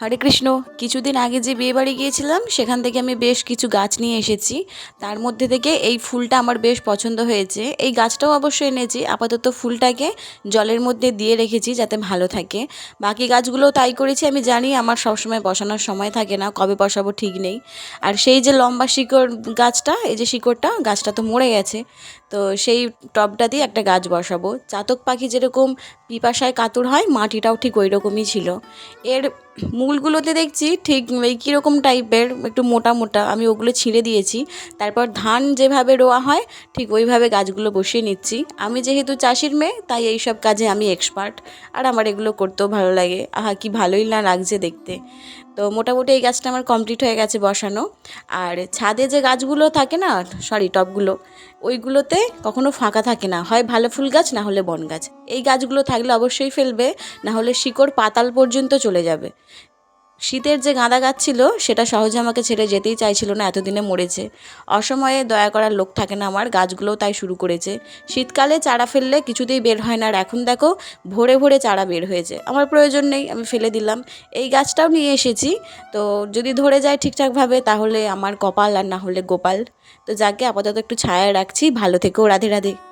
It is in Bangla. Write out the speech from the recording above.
হরে কৃষ্ণ, কিছুদিন আগে যে বিয়ে বাড়ি গিয়েছিলাম, সেখান থেকে আমি বেশ কিছু গাছ নিয়ে এসেছি। তার মধ্যে থেকে এই ফুলটা আমার বেশ পছন্দ হয়েছে। এই গাছটাও অবশ্যই এনেছি। আপাতত ফুলটাকে জলের মধ্যে দিয়ে রেখেছি যাতে ভালো থাকে। বাকি গাছগুলোও তাই করেছি, আমি জানি আমার সবসময় বসানোর সময় থাকে না, কবে বসাবো ঠিক নেই। আর সেই যে লম্বা শিকড় গাছটা, এই যে শিকড়টা, গাছটা তো মরে গেছে। তো সেই টবটা দিয়ে একটা গাছ বসাবো। চাতক পাখি যেরকম পিপাসায় কাতর হয়, মাটিটাও ঠিক ওই রকমই ছিল। এর মূলগুলোতে দেখছি ঠিক এই কীরকম টাইপের, একটু মোটা মোটা, আমি ওগুলো ছিঁড়ে দিয়েছি। তারপর ধান যেভাবে রোয়া হয়, ঠিক ওইভাবে গাছগুলো বসিয়ে নিচ্ছি। আমি যেহেতু চাষির মেয়ে, তাই এই সব কাজে আমি এক্সপার্ট আর আমার এগুলো করতেও ভালো লাগে। আহা, কি ভালোই না লাগছে দেখতে। তো মোটামুটি এই গাছটা আমার কমপ্লিট হয়ে গেছে বসানো। আর ছাদে যে গাছগুলো থাকে না সরি টপগুলো ওইগুলোতে কখনো ফাঁকা থাকে না। হয় ভালো ফুল গাছ, না হলে বন গাছ এই গাছগুলো থাকলে অবশ্যই ফেলবে, না হলে শিকড় পাতাল পর্যন্ত চলে যাবে। শীতের যে গাঁদা গাছ ছিল, সেটা সহজে আমাকে ছেড়ে যেতেই চাইছিল না, এতদিনে মরেছে। অসময়ে দয়া করার লোক থাকে না আমার, গাছগুলোও তাই শুরু করেছে। শীতকালে চারা ফেললে কিছুতেই বের হয় না, আর এখন দেখো, ভোরে ভোরে চারা বের হয়েছে। আমার প্রয়োজন নেই, আমি ফেলে দিলাম। এই গাছটাও নিয়ে এসেছি, তো যদি ধরে যায় ঠিকঠাকভাবে, তাহলে আমার কপাল আর না হলে গোপাল। তো যাকে আপাতত একটু ছায়া রাখছি, ভালো থেকেও রাধে রাধে।